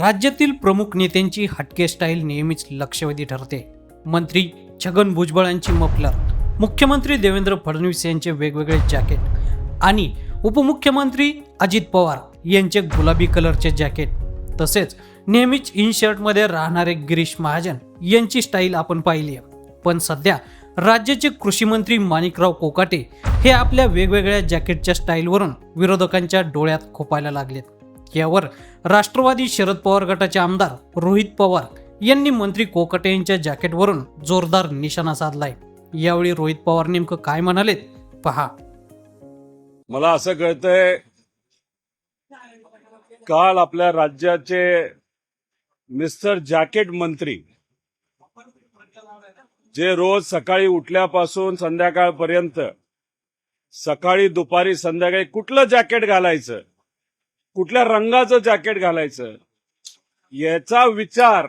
राज्यातील प्रमुख नेत्यांची हटके स्टाईल नेहमीच लक्षवेधी ठरते. मंत्री छगन भुजबळांची मफलर मुख्यमंत्री देवेंद्र फडणवीस यांचे वेगवेगळे जॅकेट आणि उपमुख्यमंत्री अजित पवार यांचे गुलाबी कलरचे जॅकेट. तसेच नेहमीच इन शर्टमध्ये राहणारे गिरीश महाजन यांची स्टाईल आपण पाहिली आहे. पण सध्या राज्याचे कृषी मंत्री माणिकराव कोकाटे हे आपल्या वेगवेगळ्या जॅकेटच्या स्टाईलवरून विरोधकांच्या डोळ्यात खोपायला लागलेत. यावर राष्ट्रवादी शरद पवार गटाचे आमदार रोहित पवार यांनी मंत्री कोकटे यांच्या जॅकेटवरून जोरदार निशाणा साधलाय. यावेळी रोहित पवार नेमकं काय म्हणालेत? पहा. मला असं कळतंय काल आपल्या राज्याचे मिस्टर जॅकेट मंत्री जे रोज सकाळी उठल्यापासून संध्याकाळपर्यंत सकाळी दुपारी संध्याकाळी कुठलं जॅकेट घालायचं? कुठल्या रंगाचं जॅकेट घालायचं? याचा विचार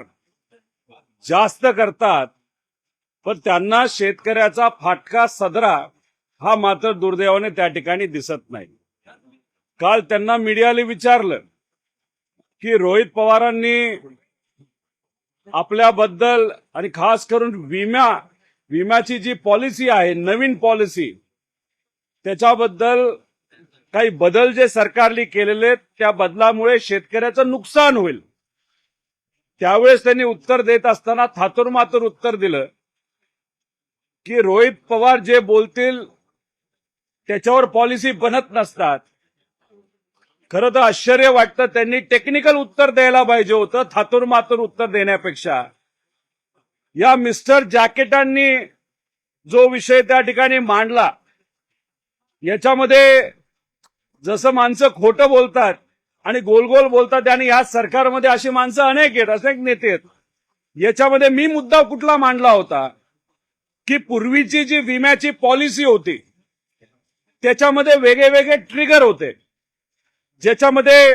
जास्त करतात. पण त्यांना शेतकऱ्याचा फाटका सदरा हा मात्र दुर्दैवाने त्या ठिकाणी दिसत नाही. काल त्यांना मीडियाने विचारलं की रोहित पवारांनी आपल्याबद्दल आणि खास करून विमा विम्याची जी पॉलिसी आहे नवीन पॉलिसी त्याच्याबद्दल काही बदल जे सरकारने केलेले त्या बदलामुळे शेतकऱ्याचं नुकसान होईल. त्यावेळेस त्यांनी उत्तर देत असताना थातुरमातुर उत्तर दिलं की रोहित पवार जे बोलतील त्याच्यावर पॉलिसी बनत नसतात. खरं तर आश्चर्य वाटतं त्यांनी टेक्निकल उत्तर द्यायला पाहिजे होतं थातुरमातुर उत्तर देण्यापेक्षा. या मिस्टर जॅकेटांनी जो विषय त्या ठिकाणी मांडला याच्यामध्ये जसं माणसं खोटं बोलतात आणि गोल गोल बोलतात आणि या सरकारमध्ये अशी माणसं अनेक आहेत अनेक नेते आहेत. याच्यामध्ये मी मुद्दा कुठला मांडला होता की पूर्वीची जी विम्याची पॉलिसी होती त्याच्यामध्ये वेगळे वेगळे ट्रिगर होते. ज्याच्यामध्ये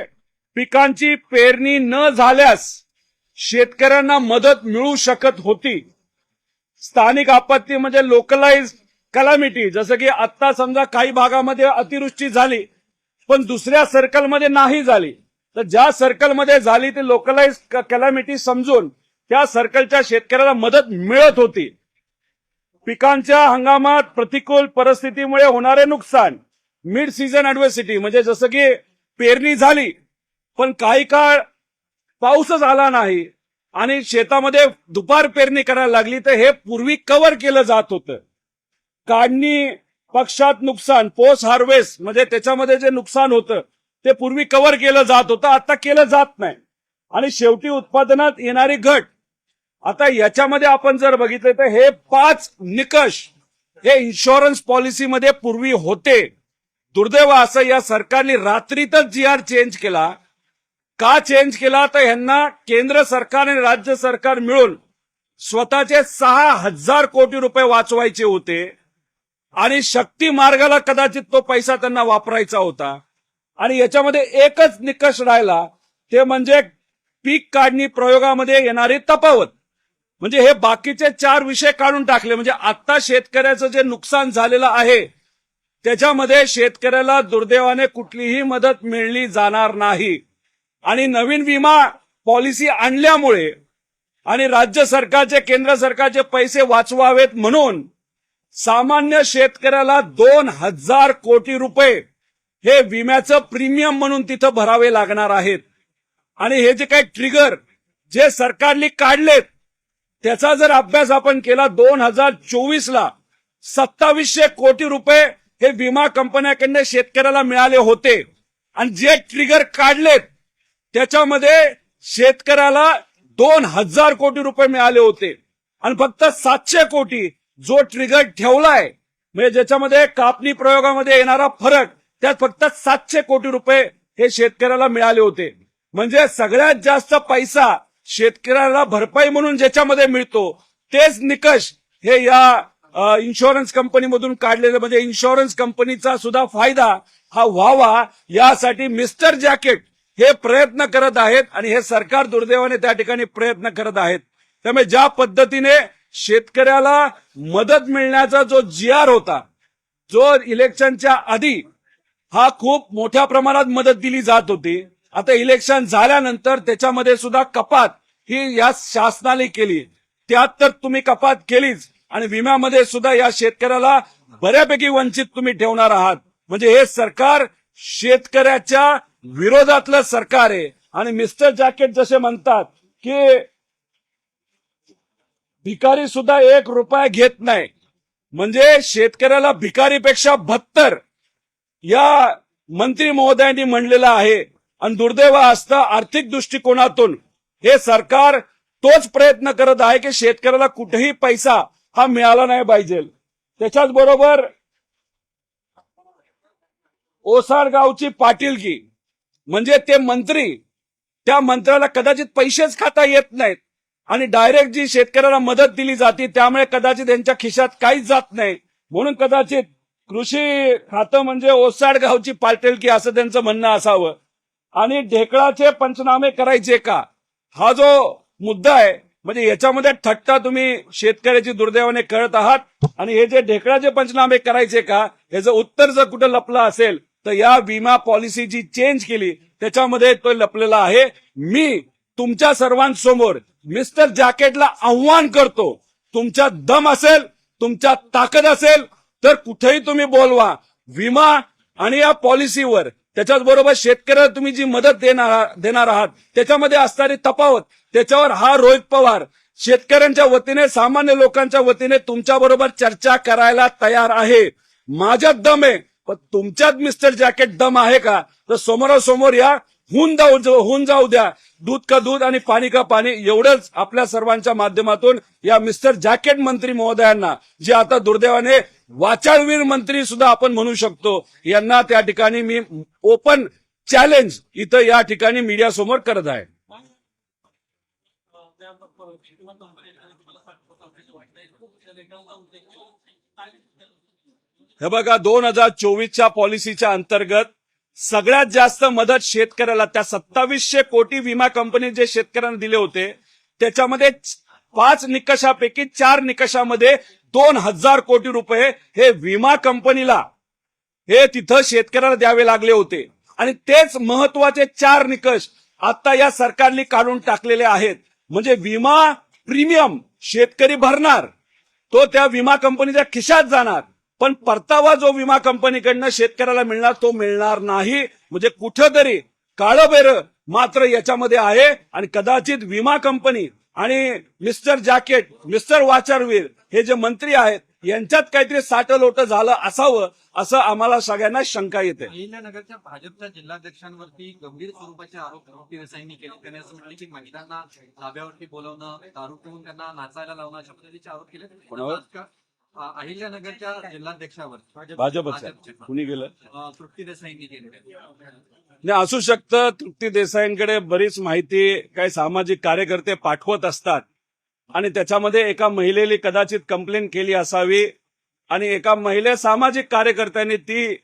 पिकांची पेरणी न झाल्यास शेतकऱ्यांना मदत मिळू शकत होती. स्थानिक आपत्ती म्हणजे लोकलाइज कलामिटी जसं की आता समजा काही भागामध्ये अतिवृष्टी झाली पण दुसऱ्या सर्कलमध्ये नाही झाली. तर ज्या सर्कलमध्ये झाली ती लोकलाइज कॅलॅमिटी समजून त्या सर्कलच्या शेतकऱ्याला मदत मिळत होती. पिकांच्या हंगामात प्रतिकूल परिस्थितीमुळे होणारे नुकसान मिड सीझन ऍडव्हर्सिटी म्हणजे जसं की पेरणी झाली पण काही काळ पाऊसच आला नाही आणि शेतामध्ये दुपार पेरणी करायला लागली तर हे पूर्वी कव्हर केलं जात होतं. काढणी पक्षात नुकसान पोस्ट हार्वेस्ट म्हणजे त्याच्यामध्ये जे नुकसान होतं ते पूर्वी कव्हर केलं जात होतं आता केलं जात नाही. आणि शेवटी उत्पादनात येणारी घट. आता याच्यामध्ये आपण जर बघितलं तर हे पाच निकष हे इन्शुरन्स पॉलिसीमध्ये पूर्वी होते. दुर्दैव असं या सरकारने रात्रीतच जी आर चेंज केला. का चेंज केला? तर ह्यांना केंद्र सरकार आणि राज्य सरकार मिळून स्वतःचे सहा हजार कोटी रुपये वाचवायचे होते. आणि शक्ती मार्गाला कदाचित तो पैसा त्यांना वापरायचा होता. आणि याच्यामध्ये एकच निकष राहिला ते म्हणजे पीक काढणी प्रयोगामध्ये येणारी तफावत. म्हणजे हे बाकीचे चार विषय काढून टाकले. म्हणजे आता शेतकऱ्याचं जे नुकसान झालेलं आहे त्याच्यामध्ये शेतकऱ्याला दुर्दैवाने कुठलीही मदत मिळली जाणार नाही. आणि नवीन विमा पॉलिसी आणल्यामुळे आणि राज्य सरकारचे केंद्र सरकारचे पैसे वाचवावेत म्हणून सामान्य शेतकऱ्याला दोन हजार कोटी रुपये हे विम्याचं प्रीमियम म्हणून तिथं भरावे लागणार आहेत. आणि हे जे काही ट्रिगर जे सरकारने काढलेत त्याचा जर अभ्यास आपण केला दोन हजार चोवीस ला सत्तावीसशे कोटी रुपये हे विमा कंपन्याकडनं शेतकऱ्याला मिळाले होते. आणि जे ट्रिगर काढलेत त्याच्यामध्ये शेतकऱ्याला दोन हजार कोटी रुपये मिळाले होते. आणि फक्त सातशे कोटी जो ट्रिगर ठेवलाय म्हणजे ज्याच्यामध्ये कापणी प्रयोगामध्ये येणारा फरक त्यात फक्त सातशे कोटी रुपये हे शेतकऱ्याला मिळाले होते. म्हणजे सगळ्यात जास्त पैसा शेतकऱ्याला भरपाई म्हणून ज्याच्यामध्ये मिळतो तेच निकष हे या इन्शुरन्स कंपनीमधून काढलेले. म्हणजे इन्शुरन्स कंपनीचा सुद्धा फायदा हा व्हावा यासाठी मिस्टर जॅकेट हे प्रयत्न करत आहेत आणि हे सरकार दुर्दैवाने त्या ठिकाणी प्रयत्न करत आहेत. त्यामुळे ज्या पद्धतीने शेतकऱ्याला मदत मिळण्याचा जो जी आर होता जो इलेक्शनच्या आधी हा खूप मोठ्या प्रमाणात मदत दिली जात होती. आता इलेक्शन झाल्यानंतर त्याच्यामध्ये सुद्धा कपात ही या शासनाने केली. त्यात तर तुम्ही कपात केलीच आणि विम्यामध्ये सुद्धा या शेतकऱ्याला बऱ्यापैकी वंचित तुम्ही ठेवणार आहात. म्हणजे हे सरकार शेतकऱ्याच्या विरोधातलं सरकार आहे. आणि मिस्टर जॅकेट जसे म्हणतात की भिकारी सुद्धा एक रुपया घेत नाही. म्हणजे शेतकऱ्याला भिकारीपेक्षा बत्तर या मंत्री महोदयांनी म्हणलेलं आहे. आणि दुर्दैव असतं आर्थिक दृष्टिकोनातून. हे सरकार तोच प्रयत्न करत आहे की शेतकऱ्याला कुठेही पैसा हा मिळाला नाही पाहिजे. त्याच्याच बरोबर ओसाडगावची पाटीलगी पाटीलकी म्हणजे ते मंत्री त्या मंत्र्याला कदाचित पैसेच खाता येत नाहीत. आणि डायरेक्ट जी शेतकऱ्याला मदत दिली जाते त्यामुळे कदाचित त्यांच्या खिशात काहीच जात नाही. म्हणून कदाचित कृषी खातं म्हणजे ओसाड गावची पालटेलकी असं त्यांचं म्हणणं असावं. आणि ढेकळाचे पंचनामे करायचे का? हा जो मुद्दा आहे म्हणजे याच्यामध्ये थट्टा तुम्ही शेतकऱ्याची दुर्दैवाने करत आहात. आणि हे जे ढेकळाचे पंचनामे करायचे का? ह्याचं उत्तर जर कुठं लपलं असेल तर या विमा पॉलिसी जी चेंज केली त्याच्यामध्ये तो लपलेला आहे. मी तुमच्या सर्वांसमोर मिस्टर जॅकेटला आव्हान करतो. तुमच्या दम असेल तुमच्या ताकद असेल तर कुठेही तुम्ही बोलवा. विमा आणि या पॉलिसीवर त्याच्याच बरोबर शेतकऱ्याला तुम्ही जी मदत देणार देणार आहात त्याच्यामध्ये असणारी तफावत त्याच्यावर हा रोहित पवार शेतकऱ्यांच्या वतीने सामान्य लोकांच्या वतीने तुमच्या बरोबर चर्चा करायला तयार आहे. माझ्यात दम आहे पण तुमच्यात मिस्टर जॅकेट दम आहे का? तर समोरासमोर या होऊन जाऊ होऊन जाऊ द्या. दूध का दूध आणि पाणी का पाणी एवढंच आपल्या सर्वांच्या माध्यमातून या मिस्टर जॅकेट मंत्री महोदयांना जे आता दुर्दैवाने वाचाळवीर मंत्री सुद्धा आपण म्हणू शकतो यांना त्या ठिकाणी मी ओपन चॅलेंज इथं या ठिकाणी मीडिया समोर करत आहे. हे बघा दोन हजार चोवीसच्या पॉलिसीच्या अंतर्गत सगळ्यात जास्त मदत शेतकऱ्याला त्या सत्तावीसशे कोटी विमा कंपनी जे शेतकऱ्यांना दिले होते त्याच्यामध्ये पाच निकषापैकी चार निकषामध्ये दोन हजार कोटी रुपये हे विमा कंपनीला हे तिथं शेतकऱ्याला द्यावे लागले होते. आणि तेच महत्त्वाचे चार निकष आता या सरकारने काढून टाकलेले आहेत. म्हणजे विमा प्रीमियम शेतकरी भरणार तो त्या विमा कंपनीच्या खिशात जाणार. पण परतावा जो विमा कंपनीकडनं शेतकऱ्याला मिळणार तो मिळणार नाही. म्हणजे कुठंतरी काळं बेर मात्र याच्यामध्ये आहे आणि कदाचित विमा कंपनी आणि मिस्टर जॅकेट मिस्टर वाचारवीर हे जे मंत्री आहेत यांच्यात काहीतरी साटलोट झालं असावं असं आम्हाला सगळ्यांना शंका येते. अहिल्यानगरच्या भाजपच्या जिल्हाध्यक्षांवरती गंभीर स्वरूपाचे आरोप तृप्ती देसाईंनी केले. त्यांनी असं म्हटलं की महिलांना धाब्यावरती बोलवणं दारू पिऊन त्यांना नाचायला लावणं अशा पद्धतीचे आरोप केले. अहिल्यानगरच्या जिल्हाध्यक्षावर भाजपचं. कुणी गेलं? तृप्ती देसाईंनी केले नाही असू शकतं तृप्ती देसाईंकडे बरीच माहिती काही सामाजिक कार्यकर्ते पाठवत असतात आणि त्याच्यामध्ये एका महिलेने कदाचित कंप्लेन केली असावी आणि एका महिले सामाजिक कार्यकर्त्यांनी ती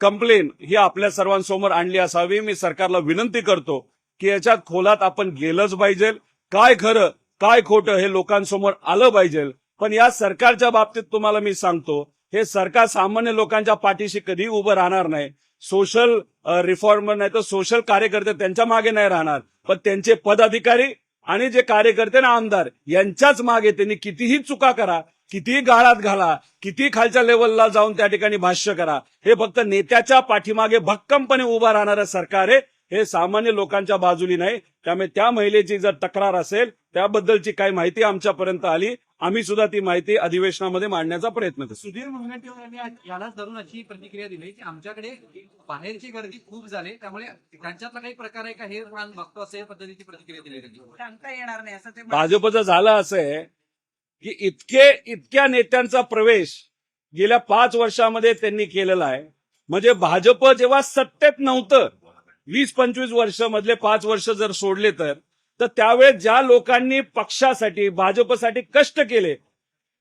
कंप्लेन ही आपल्या सर्वांसमोर आणली असावी. मी सरकारला विनंती करतो की याच्यात खोलात आपण गेलंच पाहिजे. काय खरं काय खोटं हे लोकांसमोर आलं पाहिजे. पण या सरकारच्या बाबतीत तुम्हाला मी सांगतो हे सरकार सामान्य लोकांच्या पाठीशी कधी उभं राहणार नाही. सोशल रिफॉर्मर नाही तर सोशल कार्यकर्ते त्यांच्या मागे नाही राहणार. पण त्यांचे पदाधिकारी आणि जे कार्यकर्ते ना आमदार यांच्याच मागे त्यांनी कितीही चुका करा कितीही गाळात घाला किती खालच्या लेवलला जाऊन त्या ठिकाणी भाष्य करा हे फक्त नेत्याच्या पाठीमागे भक्कमपणे उभा राहणारं सरकार आहे. हे सामान्य लोकांच्या बाजूनी नाही. त्यामुळे त्या महिलेची जर तक्रार असेल त्याबद्दलची काही माहिती आमच्यापर्यंत आली. आम्ही सुद्धा ती माहिती अधिवेशनामध्ये मांडण्याचा प्रयत्न करतो. सुधीर मुनगंटीवार यालाच धरून अशी प्रतिक्रिया दिली की आमच्याकडे बाहेरची गर्दी खूप झाली. त्यामुळे त्यांच्यातला काही प्रकार आहे का हे बघतो असे पद्धतीची प्रतिक्रिया दिली त्यांनी. सांगता येणार नाही असं ते. भाजपचं झालं असं आहे की इतके इतक्या नेत्यांचा प्रवेश गेल्या पाच वर्षामध्ये त्यांनी केलेला आहे. म्हणजे भाजप जेव्हा सत्तेत नव्हतं वीस पंचवीस वर्ष मधले पाच वर्ष जर सोडले तर तर त्यावेळेस ज्या लोकांनी पक्षासाठी भाजपसाठी कष्ट केले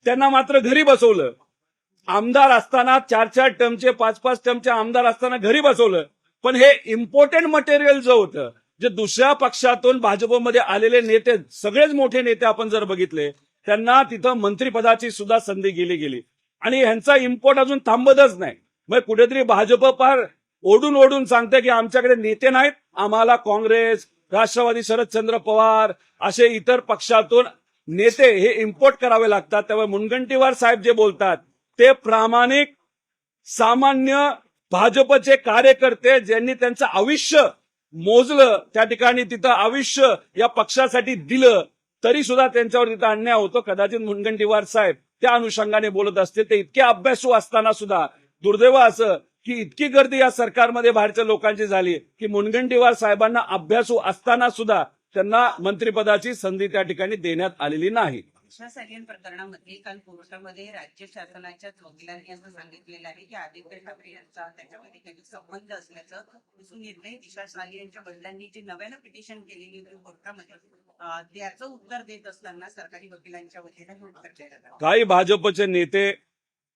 त्यांना मात्र घरी बसवलं. आमदार असताना चार चार टर्मचे पाच पाच टर्मचे आमदार असताना घरी बसवलं. पण हे इम्पॉर्टंट मटेरियल जो होतं जे दुसऱ्या पक्षातून भाजपमध्ये आलेले नेते सगळेच मोठे नेते आपण जर बघितले त्यांना तिथं मंत्रिपदाची सुद्धा संधी गेली गेली. आणि ह्यांचा इम्पोर्ट अजून थांबतच नाही. मग कुठेतरी भाजप फार ओढून ओढून सांगते की आमच्याकडे नेते नाहीत आम्हाला काँग्रेस राष्ट्रवादी शरदचंद्र पवार असे इतर पक्षातून नेते हे इम्पोर्ट करावे लागतात. त्यामुळे मुनगंटीवार साहेब जे बोलतात ते प्रामाणिक सामान्य भाजपचे कार्यकर्ते ज्यांनी त्यांचं आयुष्य मोजलं त्या ठिकाणी तिथं आयुष्य या पक्षासाठी दिलं तरी सुद्धा त्यांच्यावर तिथं अन्याय होतो. कदाचित मुनगंटीवार साहेब त्या अनुषंगाने बोलत असतील. ते इतके अभ्यासू असताना सुद्धा दुर्दैव असं की इतकी गर्दी या सरकारमध्ये बाहेरच्या लोकांची झाली की मुनगंटीवार साहेबांना अभ्यासू असताना सुद्धा त्यांना मंत्रिपदाची संधी त्या ठिकाणी देण्यात आलेली नाही. प्रकरणामध्ये काल कोर्टामध्ये राज्य शासनाच्या वकिलांनी असं सांगितलेलं आहे की आदित्य ठाकरे यांचा त्याच्यामध्ये काही संबंध असल्याचं दिसून येत नाही. दिशा सालियनच्या वडिलांनी जे नव्यानं पिटिशन केलेली होती कोर्टामध्ये त्याचं उत्तर देत असताना सरकारी वकिलांच्या वतीने काही भाजपचे नेते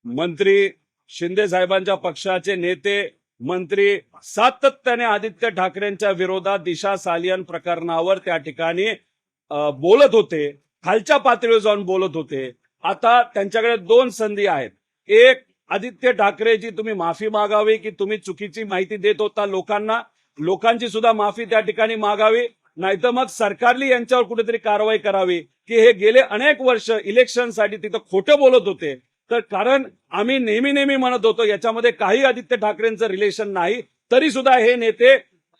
मंत्री शिंदे साहेबांच्या पक्षाचे नेते मंत्री सातत्याने आदित्य ठाकरेंच्या विरोधात दिशा सालियन प्रकरणावर त्या ठिकाणी बोलत होते. खालच्या पातळीवर जाऊन बोलत होते. आता त्यांच्याकडे दोन संधी आहेत. एक आदित्य ठाकरेची तुम्ही माफी मागावी की तुम्ही चुकीची माहिती देत होता लोकांना? लोकांची सुद्धा माफी त्या ठिकाणी मागावी. नाहीतर मग सरकारने यांच्यावर कुठेतरी कारवाई करावी. की हे गेले अनेक वर्ष इलेक्शनसाठी तिथं खोटं बोलत होते. तर कारण आम्ही नेहमी नेहमी म्हणत होतो याच्यामध्ये काही आदित्य ठाकरेंचं रिलेशन नाही तरी सुद्धा हे नेते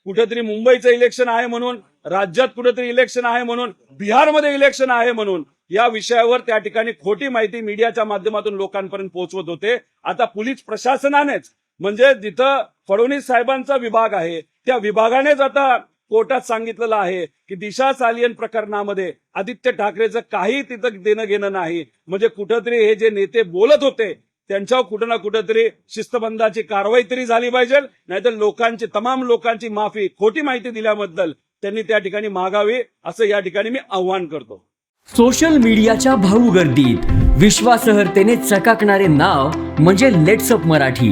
कुठेतरी मुंबईचं इलेक्शन आहे म्हणून राज्यात कुठेतरी इलेक्शन आहे म्हणून बिहारमध्ये इलेक्शन आहे म्हणून या विषयावर त्या ठिकाणी खोटी माहिती मीडियाच्या माध्यमातून लोकांपर्यंत पोहोचवत होते. आता पोलीस प्रशासनानेच म्हणजे जिथं फडणवीस साहेबांचा विभाग आहे त्या विभागानेच आता कोर्टात सांगितलेलं आहे की दिशा सालियन प्रकरणामध्ये आदित्य ठाकरेचं काही तिथं देणं घेणं नाही. म्हणजे कुठंतरी हे जे नेते बोलत होते त्यांच्यावर कुठं ना कुठंतरी शिस्तबंधाची कारवाई तरी झाली पाहिजे. नाहीतर लोकांची तमाम लोकांची माफी खोटी माहिती दिल्याबद्दल त्यांनी त्या ठिकाणी मागावी असं या ठिकाणी मी आव्हान करतो. सोशल मीडियाच्या भाऊ गर्दीत विश्वासहर्तेने चकाकणारे नाव म्हणजे लेट्सअप मराठी.